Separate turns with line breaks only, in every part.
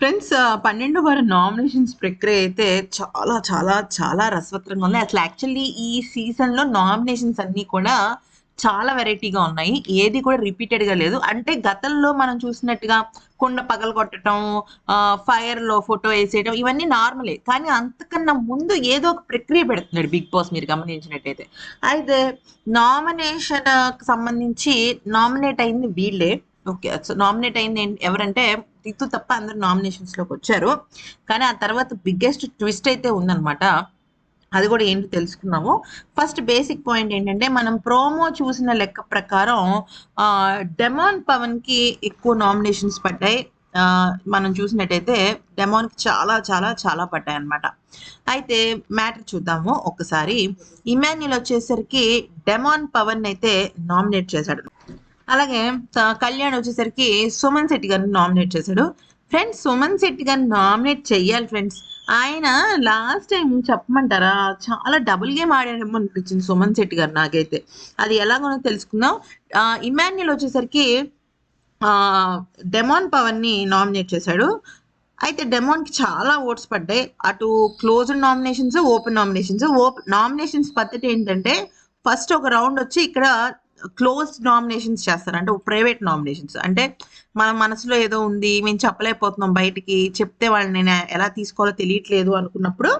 Friends పన్నెండు వారి nominations ప్రక్రియ అయితే చాలా చాలా చాలా రసవత్రంగా ఉన్నాయి అసలు యాక్చువల్లీ ఈ సీజన్లో నామినేషన్స్ అన్నీ కూడా చాలా వెరైటీగా ఉన్నాయి. ఏది కూడా రిపీటెడ్గా లేదు. అంటే గతంలో మనం చూసినట్టుగా కొండ పగల కొట్టడం ఫైర్లో ఫోటో వేసేయడం ఇవన్నీ నార్మలే కానీ అంతకన్నా ముందు ఏదో ఒక ప్రక్రియ పెడుతున్నాడు బిగ్ బాస్ మీరు గమనించినట్టయితే. అయితే నామినేషన్ సంబంధించి నామినేట్ అయింది వీళ్ళే. ఓకే సో నామినేట్ అయింది ఎవరంటే రితు తప్ప అందరు నామినేషన్స్లోకి వచ్చారు. కానీ ఆ తర్వాత బిగ్గెస్ట్ ట్విస్ట్ అయితే ఉందన్నమాట. అది కూడా ఏంటి తెలుసుకున్నాము. ఫస్ట్ బేసిక్ పాయింట్ ఏంటంటే మనం ప్రోమో చూసిన లెక్క ప్రకారం డెమాన్ పవన్కి ఎక్కువ నామినేషన్స్ పడ్డాయి. మనం చూసినట్టయితే డెమాన్కి చాలా చాలా చాలా పడ్డాయి అన్నమాట. అయితే మ్యాటర్ చూద్దాము ఒకసారి. ఇమాన్యుల్ వచ్చేసరికి డెమాన్ పవన్ అయితే నామినేట్ చేశాడు. అలాగే కళ్యాణ్ వచ్చేసరికి సుమన్ శెట్టి గారిని నామినేట్ చేశాడు. ఫ్రెండ్స్ సుమన్ శెట్టి గారిని నామినేట్ చెయ్యాలి ఫ్రెండ్స్ ఆయన లాస్ట్ టైం చెప్పమంటారా? చాలా డబుల్ గేమ్ ఆడాడేమో అనిపించింది సుమన్ శెట్టి గారు నాకైతే. అది ఎలాగో తెలుసుకుందాం. ఇమాన్యుల్ వచ్చేసరికి డెమాన్ పవన్ని నామినేట్ చేశాడు. అయితే డెమాన్కి చాలా ఓట్స్ పడ్డాయి. అటు closed nominations open nominations open nominations పద్ధతి ఏంటంటే ఫస్ట్ ఒక రౌండ్ వచ్చి ఇక్కడ క్లోజ్డ్ నామినేషన్స్ చేస్తారు. అంటే ప్రైవేట్ నామినేషన్స్ అంటే మన మనసులో ఏదో ఉంది మేము చెప్పలేకపోతున్నాం బయటికి చెప్తే వాళ్ళని నేను ఎలా తీసుకోవాలో తెలియట్లేదు అనుకున్నప్పుడు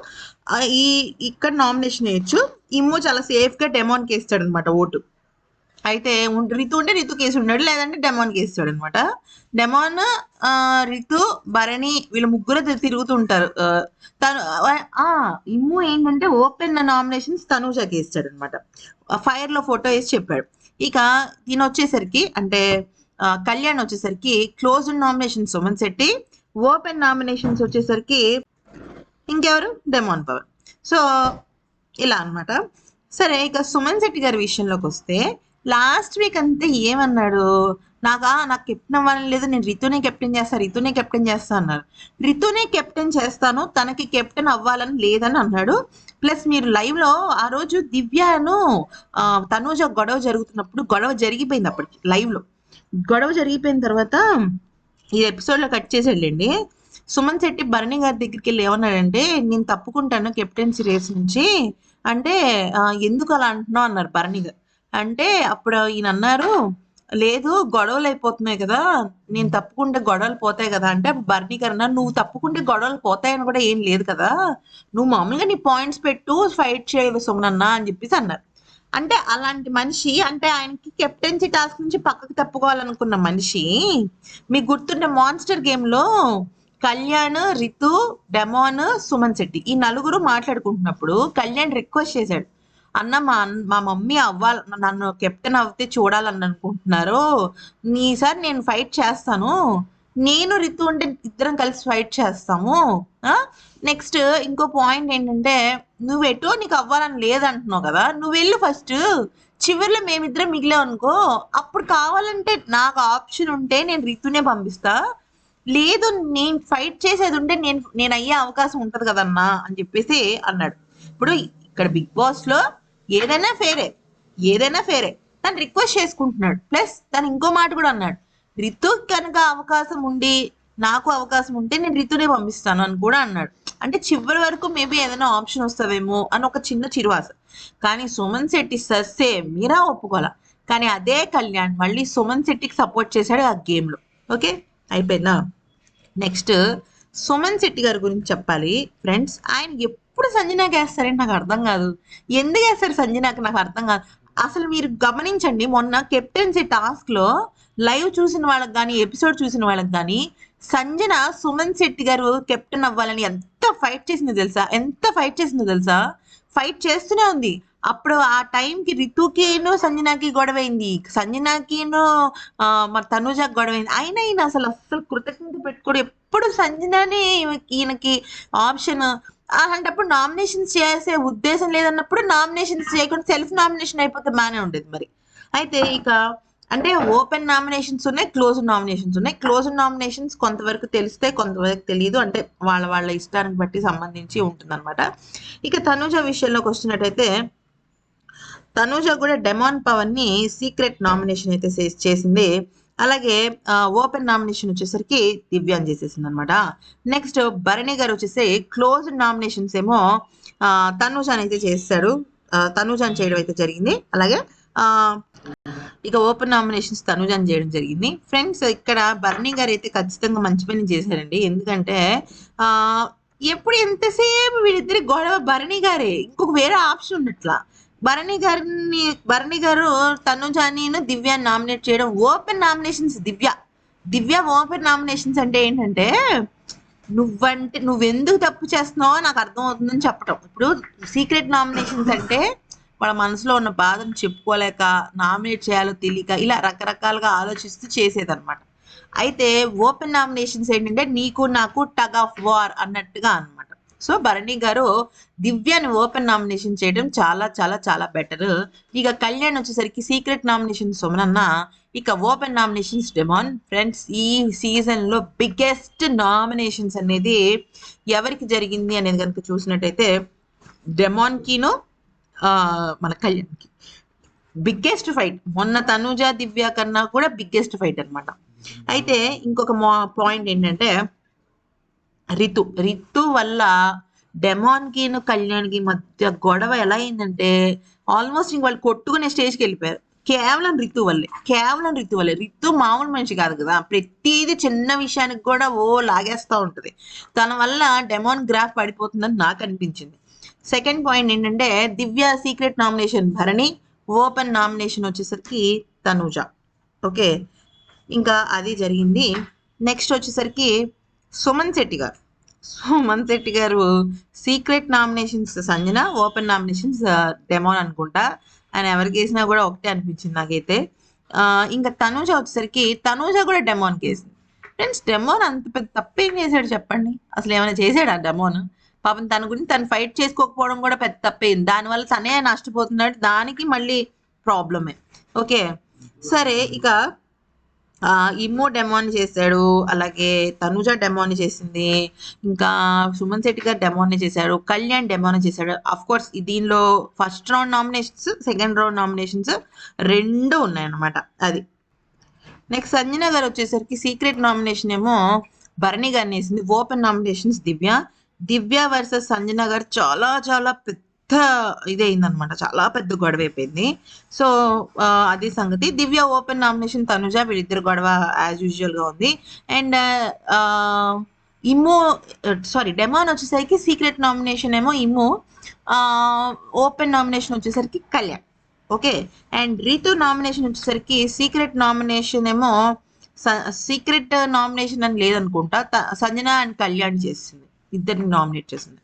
ఈ ఇక్కడ నామినేషన్ వేయచ్చు. ఇమ్మో చాలా సేఫ్గా డెమాన్కి వేస్తాడు అనమాట ఓటు. అయితే రితు ఉంటే రితు కేసు ఉన్నాడు లేదంటే డెమోన్ కేస్తాడు అనమాట డెమోన్ రితు భరణి వీళ్ళు ముగ్గురు తిరుగుతుంటారు. తను ఆ ఇమ్ము ఏంటంటే ఓపెన్ నామినేషన్స్ తనూజకి వేస్తాడు అనమాట ఫైర్లో ఫోటో వేసి చెప్పాడు. ఇక ఈయన వచ్చేసరికి అంటే కళ్యాణ్ వచ్చేసరికి close nomination Suman Shetty open nominations వచ్చేసరికి ఇంకెవరు? డెమోన్ పవర్ సో ఇలా అన్నమాట. సరే ఇక సుమన్ శెట్టి గారి విషయంలోకి వస్తే లాస్ట్ వీక్ అంతే ఏమన్నాడు? నాకా నాకు కెప్టెన్ అవ్వాలని లేదు నేను రితునే కెప్టెన్ చేస్తాను రితునే కెప్టెన్ చేస్తా అన్నారు రితునే కెప్టెన్ చేస్తాను తనకి కెప్టెన్ అవ్వాలని లేదని అన్నాడు. ప్లస్ మీరు లైవ్లో ఆ రోజు దివ్యను తనూజ గొడవ జరుగుతున్నప్పుడు గొడవ జరిగిపోయింది అప్పటికి లైవ్లో గొడవ జరిగిపోయిన తర్వాత ఈ ఎపిసోడ్లో కట్ చేసి వెళ్ళండి. సుమన్ శెట్టి భరణి గారి దగ్గరికి వెళ్ళి ఏమన్నాడంటే నేను తప్పుకుంటాను కెప్టెన్సీ రేస్ నుంచి. అంటే ఎందుకు అలా అంటున్నావు? అన్నారు భరణి గారు. అంటే అప్పుడు ఈయన అన్నారు లేదు గొడవలు అయిపోతున్నాయి కదా నేను తప్పుకుంటే గొడవలు పోతాయి కదా. అంటే అప్పుడు గారు నువ్వు తప్పుకుంటే గొడవలు పోతాయని కూడా ఏం లేదు కదా నువ్వు మామూలుగా నీ పాయింట్స్ పెట్టు ఫైట్ చేయదు సుమనన్న అని చెప్పేసి అన్నారు. అంటే అలాంటి మనిషి అంటే ఆయనకి కెప్టెన్సీ టాస్క్ నుంచి పక్కకు తప్పుకోవాలనుకున్న మనిషి మీకు గుర్తుండే మాన్స్టర్ గేమ్లో కళ్యాణ్ రితు డెమాన్ సుమన్ శెట్టి ఈ నలుగురు మాట్లాడుకుంటున్నప్పుడు కళ్యాణ్ రిక్వెస్ట్ చేశాడు అన్న మా మా మమ్మీ అవ్వాలి నన్ను కెప్టెన్ అవుతే చూడాలని అనుకుంటున్నారు. నీసారి నేను ఫైట్ చేస్తాను. నేను రితు ఉంటే ఇద్దరం కలిసి ఫైట్ చేస్తాము. నెక్స్ట్ ఇంకో పాయింట్ ఏంటంటే నువ్వు ఎటో నీకు అవ్వాలని లేదంటున్నావు కదా నువ్వు వెళ్ళు ఫస్ట్. చివరిలో మేమిద్దరం మిగిలాం అనుకో. అప్పుడు కావాలంటే నాకు ఆప్షన్ ఉంటే నేను రితునే పంపిస్తా. లేదు నేను ఫైట్ చేసేది ఉంటే నేను నేను అయ్యే అవకాశం ఉంటుంది కదన్నా అని చెప్పేసి అన్నాడు. ఇప్పుడు ఇక్కడ బిగ్ బాస్లో ఏదైనా ఫేరే ఏదైనా ఫేరే. తను రిక్వెస్ట్ చేసుకుంటున్నాడు. ప్లస్ తను ఇంకో మాట కూడా అన్నాడు. రితు కనుక అవకాశం ఉండి నాకు అవకాశం ఉంటే నేను రితునే పంపిస్తాను అని కూడా అన్నాడు. అంటే చివరి వరకు మేబీ ఏదైనా ఆప్షన్ వస్తుందేమో అని ఒక చిన్న చిరువాస. కానీ సుమన్ శెట్టి సస్సే మీరా ఒప్పుకోలే కానీ అదే కళ్యాణ్ మళ్ళీ సుమన్ శెట్టికి సపోర్ట్ చేశాడు ఆ గేమ్లో. ఓకే? అయిపోయిందా? నెక్స్ట్ సుమన్ శెట్టి గారి గురించి చెప్పాలి. ఫ్రెండ్స్ ఆయన ఎప్పుడు సంజనాకి వేస్తారంటే నాకు అర్థం కాదు. ఎందుకు వేస్తారు సంజనాకి నాకు అర్థం కాదు. అసలు మీరు గమనించండి మొన్న కెప్టెన్సీ టాస్క్లో లైవ్ చూసిన వాళ్ళకి కానీ ఎపిసోడ్ చూసిన వాళ్ళకి కానీ సంజన సుమన్ శెట్టి గారు కెప్టెన్ అవ్వాలని ఎంత ఫైట్ చేసిందో తెలుసా? ఎంత ఫైట్ చేసిందో తెలుసా? ఫైట్ చేస్తూనే ఉంది. అప్పుడు ఆ టైంకి రితుకిను సంజనాకి గొడవైంది. సంజనాకిను ఆ, మరి తనుజాకి గొడవైంది. అయినా ఈయన అసలు అస్సలు కృతజ్ఞత పెట్టుకోడు. ఎప్పుడు సంజనానే ఈయనకి ఆప్షన్ అలాంటప్పుడు నామినేషన్స్ చేసే ఉద్దేశం లేదన్నప్పుడు నామినేషన్స్ చేయకుండా సెల్ఫ్ నామినేషన్ అయిపోతే బాగానే ఉండేది మరి. అయితే ఇక అంటే ఓపెన్ నామినేషన్స్ ఉన్నాయి క్లోజ్ నామినేషన్స్ ఉన్నాయి. క్లోజ్ నామినేషన్స్ కొంతవరకు తెలిస్తే కొంతవరకు తెలియదు. అంటే వాళ్ళ వాళ్ళ ఇష్టానికి బట్టి సంబంధించి ఉంటుందన్నమాట. ఇక తనుజ విషయంలోకి వచ్చినట్టయితే తనూజ కూడా డెమాన్ పవన్ని సీక్రెట్ నామినేషన్ అయితే చేసింది. అలాగే ఓపెన్ నామినేషన్ వచ్చేసరికి దివ్యాన్ చేసేసింది అనమాట నెక్స్ట్ భరణి గారు వచ్చేసి క్లోజ్ నామినేషన్స్ ఏమో తనుజాన్ అయితే చేస్తాడు తనుజాన్ చేయడం అయితే జరిగింది. అలాగే ఆ, ఇక ఓపెన్ నామినేషన్స్ తనుజాన్ చేయడం జరిగింది. ఫ్రెండ్స్ ఇక్కడ భరణి గారు అయితే ఖచ్చితంగా మంచి పని చేశారండి. ఎందుకంటే ఆ ఎప్పుడు ఎంతసేపు వీళ్ళిద్దరి గొడవ భరణి గారే? ఇంకొక వేరే ఆప్షన్ ఉన్నట్లా. భరణి గారిని భరణి గారు తనుజానిను దివ్య నామినేట్ చేయడం. Open nominations Divya. Divya open nominations అంటే ఏంటంటే నువ్వంటే నువ్వెందుకు తప్పు చేస్తున్నావో నాకు అర్థం అవుతుందని చెప్పటం. ఇప్పుడు సీక్రెట్ నామినేషన్స్ అంటే వాళ్ళ మనసులో ఉన్న బాధను చెప్పుకోలేక నామినేట్ చేయాలో తెలియక ఇలా రకరకాలుగా ఆలోచిస్తూ చేసేదన్నమాట. అయితే ఓపెన్ నామినేషన్స్ ఏంటంటే నీకు నాకు టగ్ ఆఫ్ వార్ అన్నట్టుగా అన్నమాట so Bharani garu దివ్యాని open nomination చేయడం చాలా చాలా చాలా బెటర్ ఇక కళ్యాణ్ వచ్చేసరికి సీక్రెట్ నామినేషన్ సుమనన్న ఇక ఓపెన్ నామినేషన్స్ డెమాన్ ఫ్రెండ్స్ ఈ సీజన్లో బిగ్గెస్ట్ నామినేషన్స్ అనేది ఎవరికి జరిగింది అనేది కనుక చూసినట్టయితే డెమాన్ కిను మన కళ్యాణ్కి. బిగ్గెస్ట్ ఫైట్ మొన్న తనుజ దివ్య కన్నా కూడా బిగ్గెస్ట్ ఫైట్ అనమాట అయితే ఇంకొక పాయింట్ ఏంటంటే రితు రితు వల్ల డెమాన్కి కళ్యాణ్కి మధ్య గొడవ ఎలా అయిందంటే ఆల్మోస్ట్ ఇంక వాళ్ళు కొట్టుకునే స్టేజ్కి వెళ్ళిపోయారు. కేవలం రితు వల్లే కేవలం రితు వల్లే. రితు మామూలు మనిషి కాదు కదా ప్రతిదీ చిన్న విషయానికి కూడా ఓ లాగేస్తూ ఉంటుంది. తన వల్ల డెమాన్ గ్రాఫ్ పడిపోతుందని నాకు అనిపించింది. సెకండ్ పాయింట్ ఏంటంటే Divya secret nomination Bharani open nomination వచ్చేసరికి తనూజ. ఓకే? ఇంకా అది జరిగింది. నెక్స్ట్ వచ్చేసరికి Suman Shetty garu. Suman Shetty garu secret nominations Sanjana open nominations Demon అనుకుంటా. ఆయన ఎవరికి వేసినా కూడా ఒకటే అనిపించింది నాకైతే. ఇంకా తనూజ వచ్చేసరికి తనూజ కూడా డెమోన్కి వేసింది ఫ్రెండ్స్ డెమోన్ అంత పెద్ద తప్పేం చేశాడు చెప్పండి? అసలు ఏమైనా చేశాడా డెమోన్? పాపం తన గురించి తను ఫైట్ చేసుకోకపోవడం కూడా పెద్ద తప్పేంది దానివల్ల తనే నష్టపోతున్నాడు. దానికి మళ్ళీ ప్రాబ్లమే. ఓకే. సరే ఇక ఇమ్మో డెమోని చేశాడు అలాగే తనుజ డెమోని చేసింది ఇంకా సుమన్ శెట్టి గారు డెమోని చేశాడు కళ్యాణ్ డెమోని చేశాడు. అఫ్ కోర్స్ దీనిలో first round nominations second round nominations రెండు ఉన్నాయన్నమాట అది. నెక్స్ట్ సంజన గారు వచ్చేసరికి సీక్రెట్ నామినేషన్ ఏమో భరణి గారిని వేసింది. Open nominations Divya. Divya versus Sanjana garu చాలా చాలా పెద్ద ఇది అయిందనమాట చాలా పెద్ద గొడవ అయిపోయింది సో అదే అది సంగతి. దివ్య ఓపెన్ నామినేషన్ తనుజ వీళ్ళిద్దరు గొడవ యాజ్ యూజువల్గా ఉంది. అండ్ ఇమ్ము సారీ డెమాన్ వచ్చేసరికి సీక్రెట్ నామినేషన్ ఏమో ఇమ్ము ఓపెన్ నామినేషన్ వచ్చేసరికి Kalyan. Okay? And Ritu nomination వచ్చేసరికి సీక్రెట్ నామినేషన్ ఏమో సీక్రెట్ నామినేషన్ అని లేదనుకుంటా. త- సంజన అండ్ కళ్యాణ్ చేసింది. ఇద్దరిని నామినేట్ చేసింది.